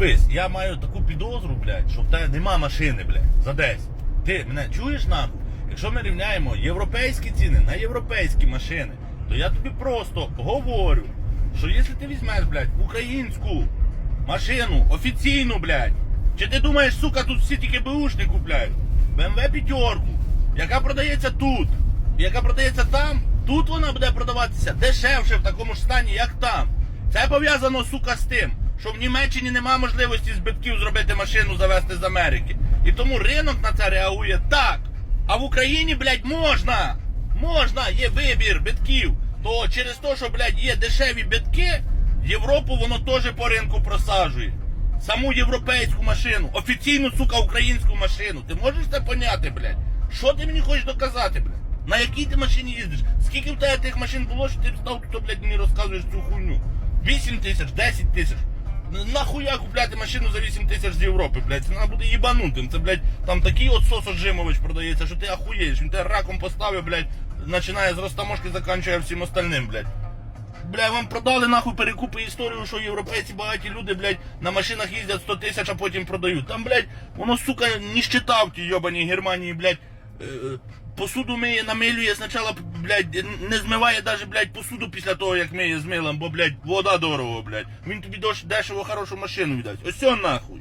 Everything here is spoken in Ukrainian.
Дивись, я маю таку підозру, блядь, що в тебе нема машини, блядь, за 10. Ти мене чуєш нахуй? Якщо ми рівняємо європейські ціни на європейські машини, то я тобі просто говорю, що якщо ти візьмеш, блядь, українську машину, офіційну, блядь, чи ти думаєш, сука, тут всі тільки беушні купляють? BMW п'ятерку, яка продається тут, яка продається там, тут вона буде продаватися дешевше в такому ж стані, як там. Це пов'язано, сука, з тим, що в Німеччині немає можливості збитків зробити машину завести з Америки. І тому ринок на це реагує так. А в Україні, блядь, можна. Можна, є вибір битків. То через те, що, блядь, є дешеві битки, Європу воно теж по ринку просаджує. Саму європейську машину, офіційну, сука, українську машину. Ти можеш це поняти, блядь? Що ти мені хочеш доказати, блядь? На якій ти машині їздиш? Скільки в тебе тих машин було, що ти став тут, блядь, мені розказуєш цю хуйню? 8 тисяч, 10 тисяч. Нахуя купляти машину за 8 тисяч з Європи, блядь? Це треба буде їбанутим. Це, блядь, там такий от сосо Жимович продається, що ти ахуєш. Він тебе раком поставив, блядь, починає з ростаможки, закінчує всім остальним, блядь. Бля, вам продали нахуй перекупи історію, що європейці багаті люди, блядь, на машинах їздять 100 тисяч, а потім продають. Там, блядь, воно, сука, ніщита в тій йобаній Германії, блядь. Е, Посуду миє, намилює спочатку, блядь, не змиває даже, блядь, посуду після того, як миє з милом, бо, блядь, вода дорого, блядь. Він тобі дешево хорошу машину віддасть. Ось все нахуй.